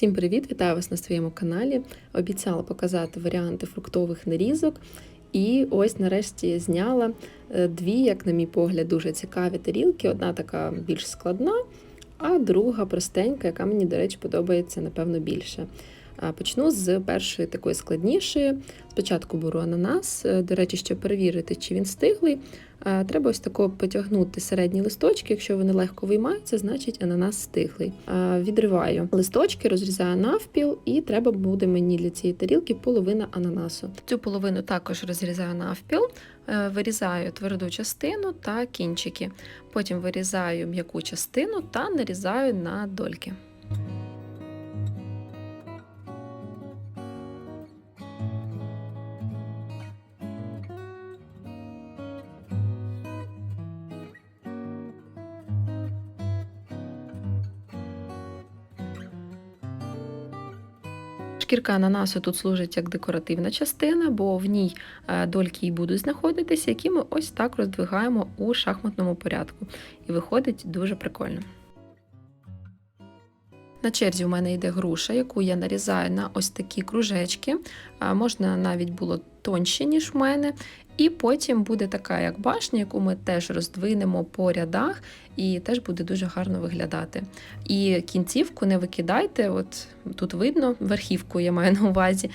Всім привіт! Вітаю вас на своєму каналі. Обіцяла показати варіанти фруктових нарізок. І ось нарешті зняла е, дві, як на мій погляд, дуже цікаві тарілки. Одна така більш складна, а друга простенька, яка мені, до речі, подобається, напевно, більше. Почну з першої такої складнішої. Спочатку беру ананас. Е, До речі, щоб перевірити, чи він стиглий, треба ось тако потягнути середні листочки. Якщо вони легко виймаються, значить ананас стиглий. Відриваю листочки, розрізаю навпіл, і треба буде мені для цієї тарілки половина ананасу. Цю половину також розрізаю навпіл, е, вирізаю тверду частину та кінчики. Потім вирізаю м'яку частину та нарізаю на дольки. Шкірка ананасу тут служить як декоративна частина, бо в ній е, дольки і будуть знаходитися, які ми ось так роздвигаємо у шахматному порядку. І виходить дуже прикольно. На черзі у мене йде груша, яку я нарізаю на ось такі кружечки. Можна навіть було тонші, ніж в мене. І потім буде така, як башня, яку ми теж роздвинемо по рядах, і теж буде дуже гарно виглядати. І кінцівку не викидайте, от тут видно, верхівку я маю на увазі.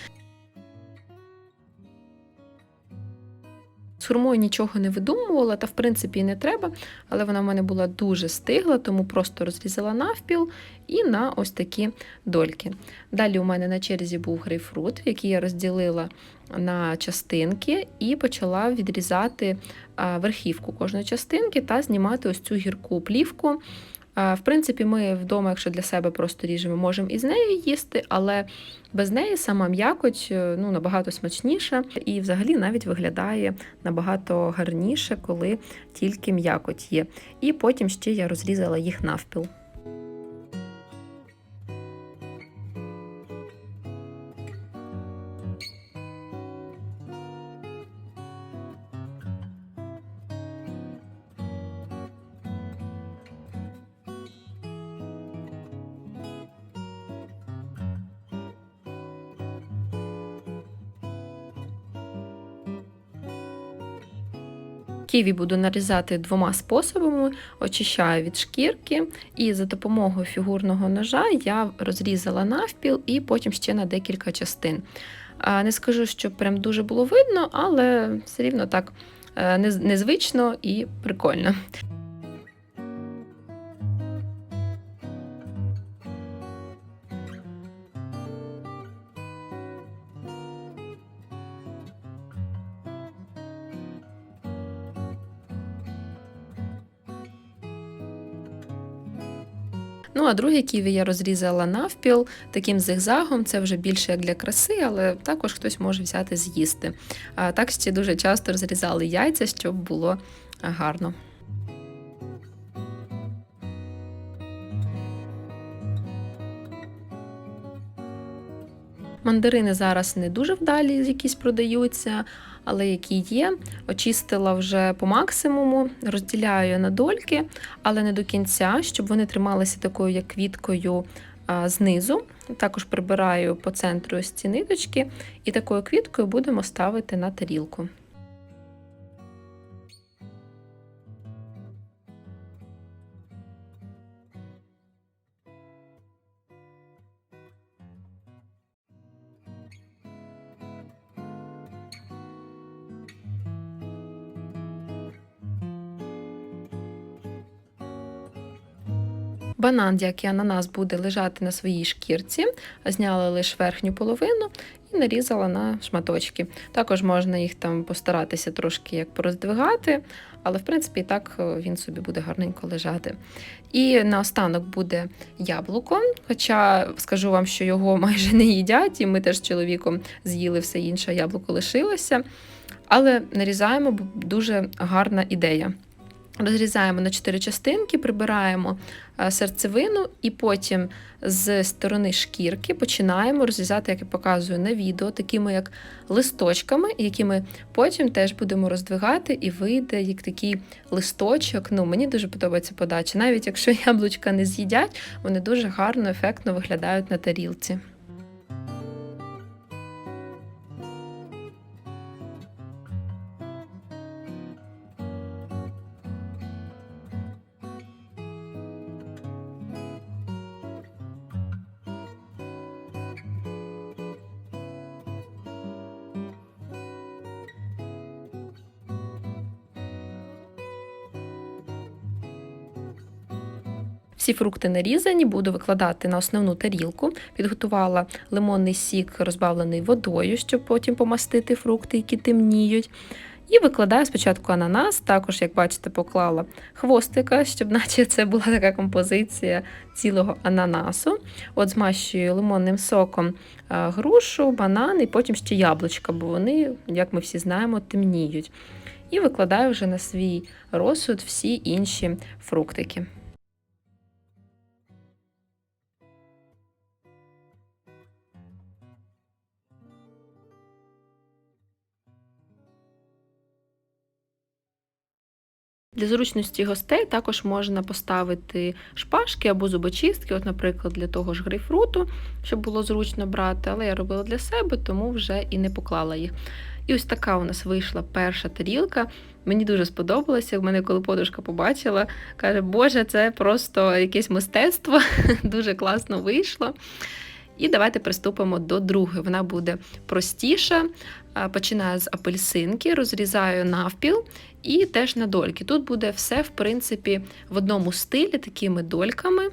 Хурмою нічого не видумувала, та в принципі і не треба, але вона в мене була дуже стигла, тому просто розрізала навпіл і на ось такі дольки. Далі у мене на черзі був грейпфрут, який я розділила на частинки і почала відрізати верхівку кожної частинки та знімати ось цю гірку плівку. В принципі, ми вдома, якщо для себе просто ріжемо, можемо і з нею їсти, але без неї сама м'якоть ну, набагато смачніша і взагалі навіть виглядає набагато гарніше, коли тільки м'якоть є. І потім ще я розрізала їх навпіл. Ківі буду нарізати двома способами: очищаю від шкірки, і за допомогою фігурного ножа я розрізала навпіл і потім ще на декілька частин. Не скажу, що прям дуже було видно, але все рівно так е, незвично і прикольно. Ну, а друге ківі я розрізала навпіл таким зигзагом, це вже більше як для краси, але також хтось може взяти з'їсти. А так ще дуже часто розрізали яйця, щоб було гарно. Мандарини зараз не дуже вдалі, якісь продаються, але які є. Очистила вже по максимуму, розділяю на дольки, але не до кінця, щоб вони трималися такою, як квіткою знизу. Також прибираю по центру ось ці ниточки, і такою квіткою будемо ставити на тарілку. Банан, як і ананас, буде лежати на своїй шкірці, зняла лише верхню половину і нарізала на шматочки. Також можна їх там постаратися трошки як пороздвигати, але в принципі так е, він собі буде гарненько лежати. І наостанок буде яблуко, хоча скажу вам, що його майже не їдять, і ми теж з чоловіком з'їли все інше, яблуко лишилося. Але нарізаємо, бо дуже гарна ідея. Розрізаємо на 4 частинки, прибираємо е, серцевину і потім з сторони шкірки починаємо розрізати, як я показую на відео, такими як листочками, які ми потім теж будемо роздвигати, і вийде як такий листочок. Ну, Мені дуже подобається подача. Навіть якщо яблучка не з'їдять, вони дуже гарно, ефектно виглядають на тарілці. Всі фрукти нарізані, буду викладати на основну тарілку. Підготувала лимонний сік, розбавлений водою, щоб потім помастити фрукти, які темніють. І викладаю спочатку ананас, також, як бачите, поклала хвостика, щоб наче це була така композиція цілого ананасу. От змащую лимонним соком грушу, банан і потім ще яблучка, бо вони, як ми всі знаємо, темніють. І викладаю вже на свій розсуд всі інші фруктики. Для зручності гостей також можна поставити шпажки або зубочистки, от, наприклад, для того ж грейпфруту, щоб було зручно брати, але я робила для себе, тому вже і не поклала їх. І ось така у нас вийшла перша тарілка. Мені дуже сподобалося. В мене, коли подружка побачила, каже, Боже, це просто якесь мистецтво, дуже класно вийшло. І давайте приступимо до другої. Вона буде простіша. Починаю з апельсинки, розрізаю навпіл і теж на дольки. Тут буде все, в принципі, в одному стилі, такими дольками.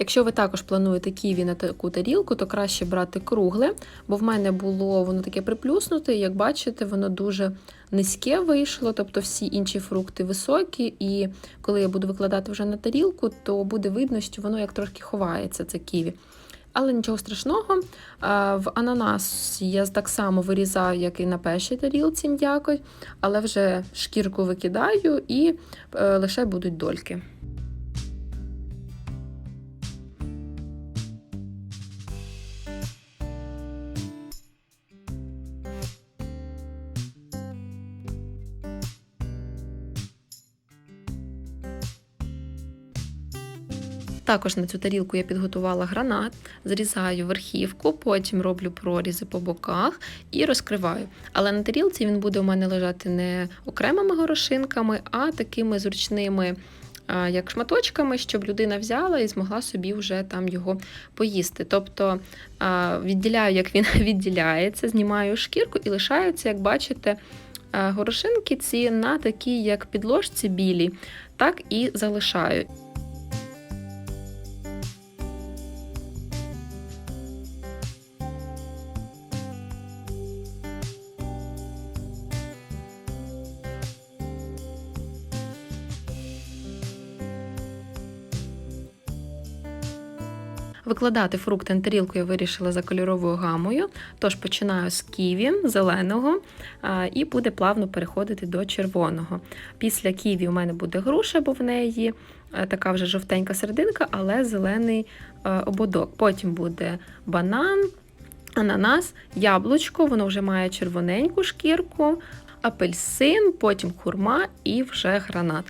Якщо ви також плануєте ківі на таку тарілку, то краще брати кругле, бо в мене було воно таке приплюснуте, як бачите, воно дуже низьке вийшло, тобто всі інші фрукти високі, і коли я буду викладати вже на тарілку, то буде видно, що воно як трошки ховається, це ківі. Але нічого страшного. В ананас я так само вирізаю, як і на першій тарілці м'якоть, але вже шкірку викидаю і е, лише будуть дольки. Також на цю тарілку я підготувала гранат, зрізаю верхівку, потім роблю прорізи по боках і розкриваю. Але на тарілці він буде у мене лежати не окремими горошинками, а такими зручними. Як шматочками, щоб людина взяла і змогла собі вже там його поїсти. Тобто відділяю, як він відділяється, знімаю шкірку і лишаються, як бачите, горошинки ці на такій, як підложці білі, так і залишаю. Викладати фрукти на тарілку я вирішила за кольоровою гамою, тож починаю з ківі зеленого і буде плавно переходити до червоного. Після ківі у мене буде груша, бо в неї е, така вже жовтенька серединка, але зелений е, ободок. Потім буде банан, ананас, яблучко, воно вже має червоненьку шкірку, апельсин, потім хурма і вже гранат.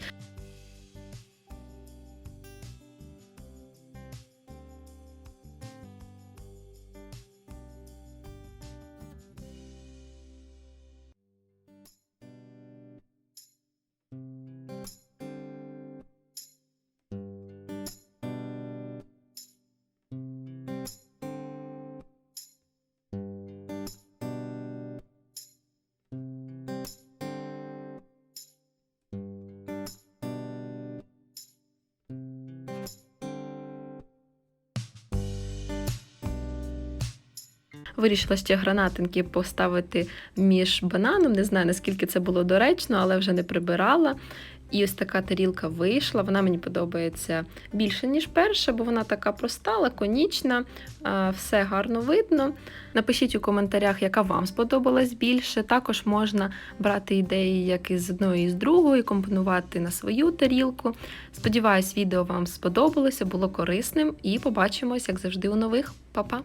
Вирішила ще гранатинки поставити між бананом. Не знаю, наскільки це було доречно, але вже не прибирала. І ось така тарілка вийшла. Вона мені подобається більше, ніж перша, бо вона така проста, лаконічна, все гарно видно. Напишіть у коментарях, яка вам сподобалась більше. Також можна брати ідеї як із одної, і з другої, компонувати на свою тарілку. Сподіваюсь, відео вам сподобалося, було корисним і побачимось, як завжди, у нових. Па-па!